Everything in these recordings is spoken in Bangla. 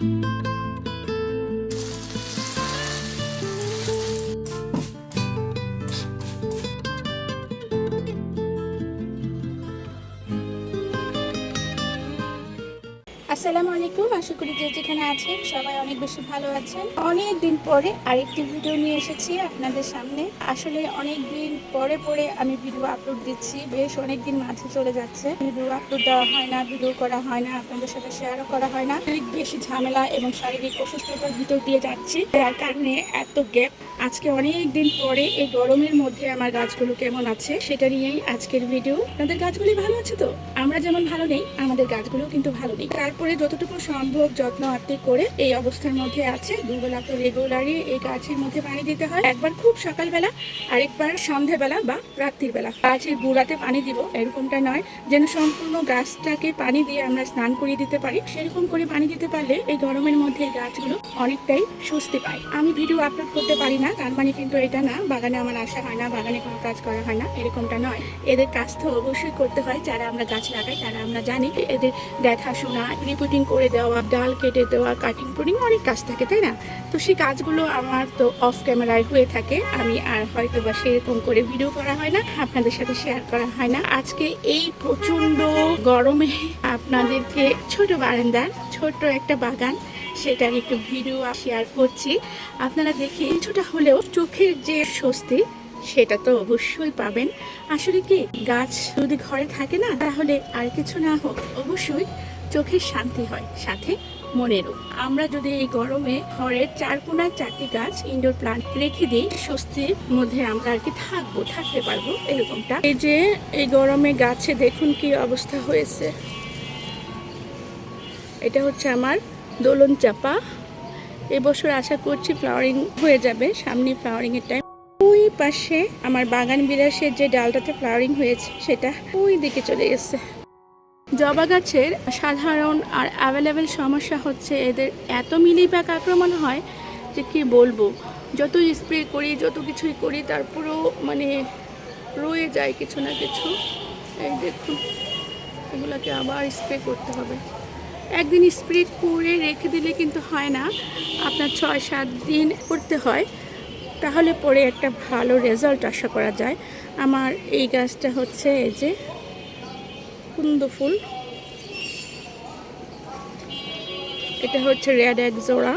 you আসসালামু আলাইকুম। আশা করি যে যেখানে আছেন সবাই অনেক বেশি ভালো আছেন। অনেক দিন পরে আরেকটি ভিডিও নিয়ে এসেছি আপনাদের সামনে। আসলে অনেক দিন পরে পরে আমি ভিডিও আপলোড দিচ্ছি। বেশ অনেক দিন মাঝে চলে যাচ্ছে। ভিডিও আপলোড দেওয়া হয় না, ভিডিও করা হয় না, আপনাদের সাথে শেয়ারও করা হয় না। অনেক বেশি ঝামেলা এবং শারীরিক অসুস্থতার ভিতর দিয়ে যাচ্ছি। যার কারণে এত গ্যাপ আজকে অনেক দিন পরে এই গরমের মধ্যে আমার গাছগুলো কেমন আছে সেটা নিয়েই আজকের ভিডিও। আপনাদের গাছগুলি ভালো আছে তো? আমরা যেমন ভালো নেই, আমাদের গাছগুলো কিন্তু ভালো নেই। তারপরে যতটুকু সম্ভব যত্ন আত্মি করে এই অবস্থার মধ্যে আছে। দুবেলা তো রেগুলারই এই গাছের মধ্যে পানি দিতে হয়। একবার খুব সকালবেলা, আরেকবার সন্ধ্যাবেলা বা রাত্রির বেলা। গাছের গুঁড়াতে পানি দিব, এরকমটা নয়। যেন সম্পূর্ণ গাছটাকে পানি দিয়ে আমরা স্নান করিয়ে দিতে পারি। সেরকম করে পানি দিতে পারলে এই গরমের মধ্যে গাছগুলো অনেকটাই স্বস্তি পায়। আমি ভিডিও আপলোড করতে পারি না, তার মানে কিন্তু এটা না। বাগানে আমার আসা হয় না, বাগানে কোনো কাজ করা হয় না, এরকমটা নয়। এদের কাজ তো অবশ্যই করতে হয়। যারা আমরা গাছ লাগাই, তারা আমরা জানি এদের দেখাশোনা রিপোর্টিং করে দেওয়া, ডাল কেটে দেওয়া কাটিং পুটিং অনেক কাজ থাকে, তাই না? তো সেই কাজগুলো আমার তো অফ ক্যামেরায় হয়ে থাকে। আমি আর হয়তো বা সেরকম করে ভিডিও করা হয় না, আপনাদের সাথে শেয়ার করা হয় না। আজকে এই প্রচণ্ড গরমে আপনাদেরকে ছোট বারান্দার, ছোট্ট একটা বাগান, সেটার একটু ভিডিও শেয়ার করছি। আপনারা দেখে কিছুটা হলেও চোখের যে স্বস্তি, সেটা তো অবশ্যই পাবেন। আসলে কি, গাছ যদি ঘরে থাকে না, তাহলে আর কিছু না হোক, অবশ্যই চোখের শান্তি হয়, সাথে মনেরও আমরা যদি এই গরমে ঘরের চার কোনায় চারটি গাছ ইনডোর প্লান্ট রেখে দিই, স্বস্তির মধ্যে আমরা আর কি থাকব, থাকতে পারব, এরকমটা। এই যে, এই গরমে গাছে দেখুন কি অবস্থা হয়েছে। এটা হচ্ছে আমার দোলন চাপা। এবছর আশা করছি ফ্লাওয়ারিং হয়ে যাবে, সামনে ফ্লাওয়ারিং এর টাইম ওই পাশে আমার বাগান বিলাসের যে ডালটাতে ফ্লাওয়ারিং হয়েছে, সেটা ওই দিকে চলে গেছে। জবা গাছের সাধারণ আর অ্যাভেলেবেল সমস্যা হচ্ছে এদের এত মিলিবাগ আক্রমণ হয় যে কি বলব? যত স্প্রে করি, যত কিছুই করি তারপরেও মানে রয়ে যায় কিছু না কিছু। এই দেখুন এগুলোকে আবার স্প্রে করতে হবে। একদিন স্প্রে করে রেখে দিলে কিন্তু হয় না। আপনার ছয়, সাত দিন করতে হয়। তাহলে পরে একটা ভালো রেজাল্ট আশা করা যায়। আমার এই গাছটা হচ্ছে এই যে কুন্দ ফুল। এটা হচ্ছে রেড এক জোড়া।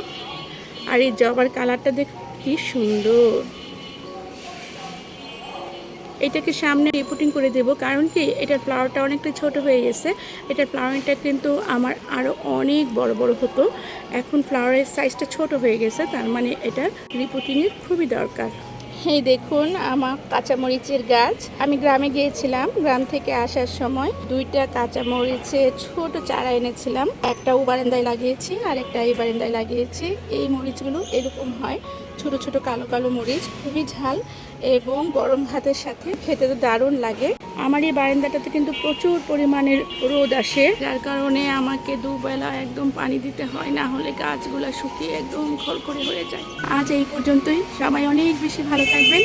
আর এই জবার কালারটা দেখ, কি সুন্দর। এটাকে সামনে রিপোর্টিং করে দেব, কারণ কি এটার ফ্লাওয়ারটা অনেকটা ছোট হয়ে গেছে। এটার ফ্লাওয়ারটা কিন্তু আমার আরও অনেক বড় বড় হতো। এখন ফ্লাওয়ারের সাইজটা ছোট হয়ে গেছে, তার মানে এটা রিপোর্টিংয়ের খুবই দরকার। এই দেখুন, আমার কাঁচামরিচের গাছ। আমি গ্রামে গিয়েছিলাম, গ্রাম থেকে আসার সময় দুইটা কাঁচামরিচে ছোট চারা এনেছিলাম। একটা ও বারান্দায় লাগিয়েছি, আর একটা এই বারান্দায় লাগিয়েছি। এই মরিচগুলো এরকম হয়, ছোট ছোট কালো কালো মরিচ, খুবই ঝাল এবং গরম ভাতের সাথে খেতে তো দারুণ লাগে। আমার এই বারান্দাটাতে কিন্তু প্রচুর পরিমাণের রোদ আসে। যার কারণে আমাকে দুবেলা একদম পানি দিতে হয় না হলে গাছগুলো শুকিয়ে একদম খড়খড়ে হয়ে যায়। আজ এই পর্যন্তই। সবাই অনেক বেশি ভালো থাকবেন।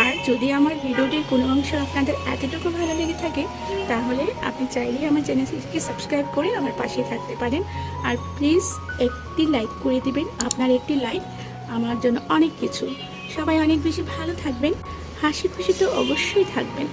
আর যদি আমার ভিডিওটির কোনো অংশ আপনাদের এতটুকু ভালো লেগে থাকে তাহলে আপনি চাইলেই আমার চ্যানেলটিকে সাবস্ক্রাইব করে আমার পাশে থাকতে পারেন। আর প্লিজ একটি লাইক করে দিবেন আপনার একটি লাইক আমার জন্য অনেক কিছু। সবাই অনেক বেশি ভালো থাকবেন হাসি খুশি তো অবশ্যই থাকবেন।